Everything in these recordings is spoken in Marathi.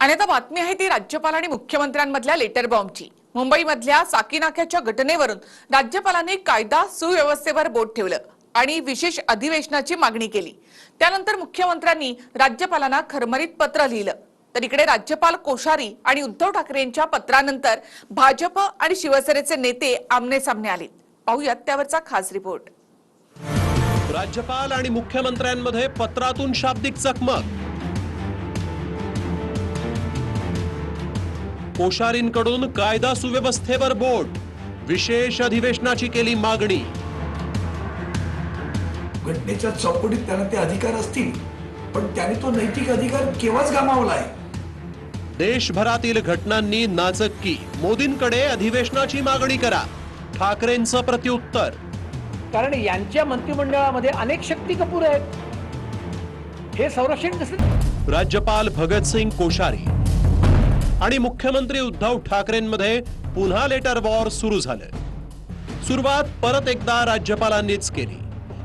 आणि आता बातमी आहे ती राज्यपाल आणि मुख्यमंत्र्यांमधल्या लेटर बॉम्बची. मुंबईमधल्या साकीनाक्याच्या घटनेवरून राज्यपालांनी कायदा सुव्यवस्थेवर बोट ठेवलं आणि विशेष अधिवेशनाची मागणी केली. त्यानंतर मुख्यमंत्र्यांनी राज्यपालांना खरमरीत पत्र लिहिलं. तर इकडे राज्यपाल कोश्यारी आणि उद्धव ठाकरे यांच्या पत्रानंतर भाजप आणि शिवसेनेचे नेते आमने सामने आले पाहूयात त्यावरचा खास रिपोर्ट. राज्यपाल आणि मुख्यमंत्र्यांमध्ये पत्रातून शाब्दिक चकमक. कोश्यारींकडून कायदा सुव्यवस्थेवर बोट. विशेष अधिवेशनाची केली मागणी. घटनेच्या चौकटीत त्यांना ते अधिकार असतील पण त्याने तो नैतिक अधिकार केव्हाच गमावलाय देशभरातील घटनांनी नाचक्की मोदींकडे अधिवेशनाची मागणी करा. ठाकरेंचं प्रत्युत्तर. कारण यांच्या मंत्रिमंडळामध्ये अनेक शक्ती कपूर आहेत. हे संरक्षण कसं राज्यपाल भगतसिंग कोश्यारी. आणि मुख्यमंत्री उद्धव ठाकरेंमध्ये पुन्हा लेटर वॉर सुरू झालं. सुरुवात परत एकदा राज्यपालांनीच केली.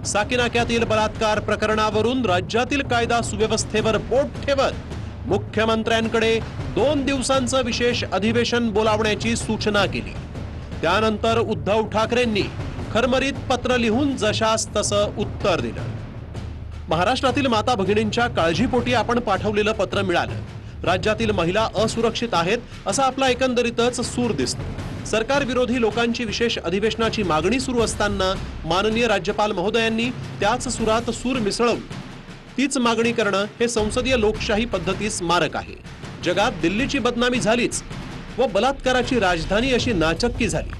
साकीनाक्यातील बलात्कार प्रकरणावरून राज्यातील कायदा सुव्यवस्थेवर बोट ठेवत मुख्यमंत्र्यांकडे दोन दिवसांचं विशेष अधिवेशन बोलावण्याची सूचना केली. त्यानंतर उद्धव ठाकरेंनी खरमरीत पत्र लिहून जशास तसं उत्तर दिलं. महाराष्ट्रातील माता भगिनींच्या काळजीपोटी आपण पाठवलेलं पत्र मिळालं. राज्यातील महिला असुरक्षित आहेत असा आपला एकंदरीतच सूर दिसतो. सरकार विरोधी लोकांची विशेष अधिवेशनाची मागणी सुरू असताना माननीय राज्यपाल महोदयांनी त्याच सुरात सूर मिसळवून तीच मागणी करणं हे संसदीय लोकशाही पद्धतीस मारक आहे. जगात दिल्लीची बदनामी झालीच व बलात्काराची राजधानी अशी नाचक्की झाली.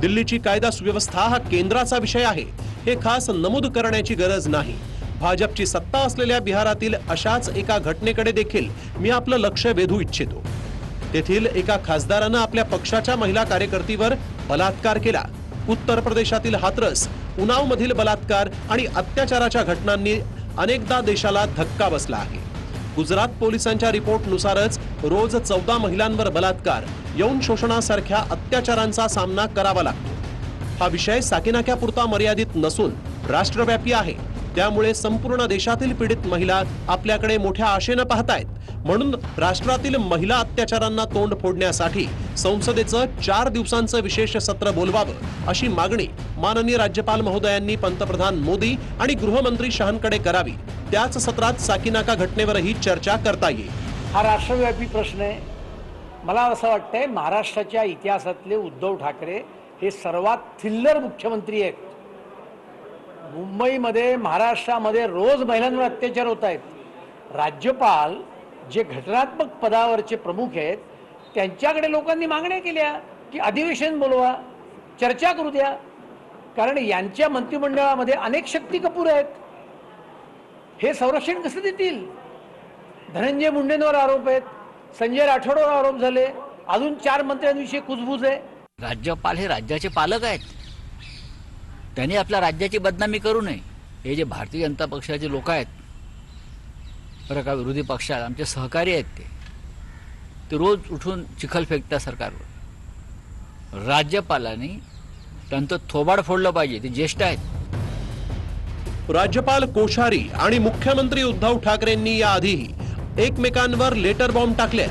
दिल्लीची कायदा सुव्यवस्था हा केंद्राचा विषय आहे हे खास नमूद करण्याची गरज नाही. भाजपची सत्ता असलेल्या बिहारातील अशाच एका घटनेकडे देखील मी आपलं लक्ष वेधू इच्छितो. तेथील एका खासदारानं आपल्या पक्षाच्या महिला कार्यकर्तीवर बलात्कार केला. उत्तर प्रदेशातील हातरस उनाव मधील बलात्कार आणि अत्याचाराच्या घटनांनी अनेकदा देशाला धक्का बसला आहे. गुजरात पोलिसांच्या रिपोर्टनुसारच रोज चौदा महिलांवर बलात्कार यौन शोषणासारख्या अत्याचारांचा सामना करावा लागतो. हा विषय साकीनाक्यापुरता मर्यादित नसून राष्ट्रव्यापी आहे. त्यामुळे संपूर्ण देशातील पीडित महिला आपल्याकडे मोठ्या आशेनं पाहतायत. म्हणून राष्ट्रातील महिला अत्याचारांना तोंड फोडण्यासाठी संसदेचं चार दिवसांचं विशेष सत्र बोलवावं अशी मागणी माननीय राज्यपाल महोदयांनी पंतप्रधान मोदी आणि गृहमंत्री शहांकडे करावी. त्याच सत्रात साकीनाका घटनेवरही चर्चा करता येईल. हा राष्ट्रव्यापी प्रश्न आहे. मला असं वाटतंय महाराष्ट्राच्या इतिहासातले उद्धव ठाकरे हे सर्वात थिल्लर मुख्यमंत्री आहेत. मुंबईमध्ये महाराष्ट्रामध्ये रोज महिलांवर अत्याचार होत आहेत. राज्यपाल जे घटनात्मक पदावरचे प्रमुख आहेत त्यांच्याकडे लोकांनी मागण्या केल्या की अधिवेशन बोलवा चर्चा करू द्या. कारण यांच्या मंत्रिमंडळामध्ये अनेक शक्ती कपूर आहेत. हे संरक्षण कसं देतील? धनंजय मुंडेंवर आरोप आहेत. संजय राठोडवर आरोप झाले. अजून चार मंत्र्यांविषयी कुजबूज आहे. राज्यपाल हे राज्याचे पालक आहेत. त्यांनी आपल्या राज्याची बदनामी करू नये. हे जे भारतीय जनता पक्षाचे लोक आहेत बरं का विरोधी पक्षात आमचे सहकारी आहेत ते. ते रोज उठून चिखल फेकतात सरकारवर. राज्यपालांनी त्यांचं थोबाड फोडलं पाहिजे ते ज्येष्ठ आहेत. राज्यपाल कोश्यारी आणि मुख्यमंत्री उद्धव ठाकरेंनी याआधीही एकमेकांवर लेटर बॉम्ब टाकले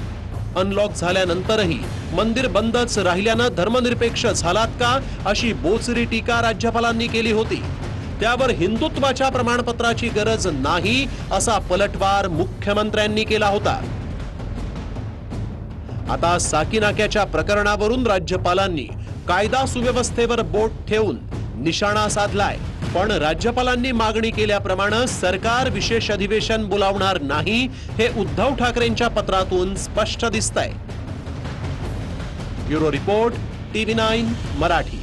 अनलॉक झाल्यानंतरही मंदिर बंदच राहिल्यानं धर्मनिरपेक्ष झालात का अशी बोचरी टीका राज्यपालांनी केली होती. त्यावर हिंदुत्वाच्या प्रमाणपत्राची गरज नाही असा पलटवार मुख्यमंत्र्यांनी केला होता. आता साकीनाक्याच्या प्रकरणावरून राज्यपालांनी कायदा सुव्यवस्थेवर बोट ठेवून निशाणा साधलाय. पण राज्यपालांनी मागणी केल्याप्रमाणे सरकार विशेष अधिवेशन बोलावणार नाही हे उद्धव ठाकरेंच्या पत्रातून स्पष्ट दिसतंय. Bureau report TV nine Marathi.